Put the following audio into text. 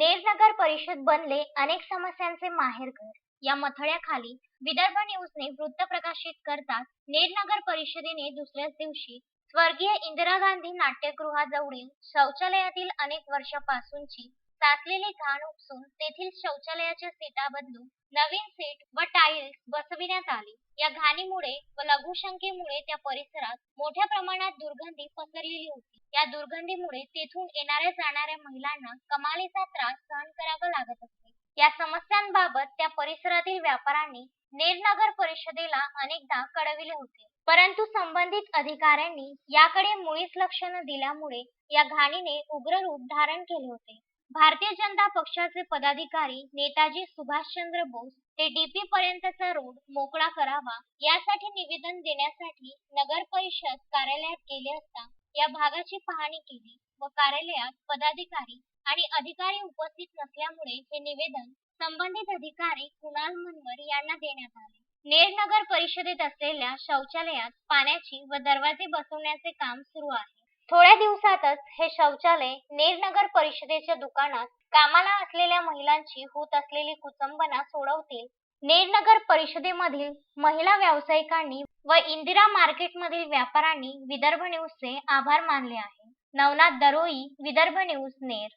नेरनगर परिषद बनले अनेक समस्यांचे माहेरघर या मथळ्याखाली विदर्भ न्यूजने वृत्त प्रकाशित करतात नेरनगर परिषदेने दुसऱ्याच दिवशी स्वर्गीय इंदिरा गांधी नाट्यगृहाजवळील शौचालयातील अनेक वर्षापासूनची साचलेली घाण उपसून तेथील शौचालयाच्या सीटा बदलून नवीन सीट व टाईल्स बसविण्यात आली. या घाणीमुळे व लघुशंकेमुळे त्या परिसरात मोठ्या प्रमाणात दुर्गंधी पसरलेली होती. या दुर्गंधीमुळे तेथून येणाऱ्या जाणाऱ्या महिलांना कमालीचा त्रास सहन करावा लागत असे या समस्यांबाबत त्या परिसरातील व्यापाऱ्यांनी नेर नगर परिषदेला अनेकदा कळविले होते. परंतु संबंधित अधिकाऱ्यांनी याकडे मुळीच लक्ष न दिल्यामुळे या घाणीने उग्र रूप धारण केले होते. भारतीय जनता पक्षाचे पदाधिकारी नेताजी सुभाषचंद्र बोस ते डीपी पर्यंतचा रोड मोकळा करावा यासाठी निवेदन देण्यासाठी नगर परिषद कार्यालयात गेले असता या भागाची पाहणी केली व कार्यालयात पदाधिकारी आणि अधिकारी उपस्थित नसल्यामुळे हे निवेदन संबंधित अधिकारी कुणाल मनवर यांना देण्यात आले. नेर नगर परिषदेत असलेल्या शौचालयात पाण्याची व दरवाजे बसवण्याचे काम सुरू आहे. थोड्या दिवसातच हे शौचालय नेर नगर परिषदेच्या दुकानात कामाला असलेल्या महिलांची होत असलेली कुचंबना सोडवतील. नेरनगर परिषदेमधील महिला व्यावसायिकांनी व इंदिरा मार्केटमधील व्यापाऱ्यांनी विदर्भ न्यूजचे आभार मानले आहे. नवनाथ दरोई विदर्भ न्यूज नेर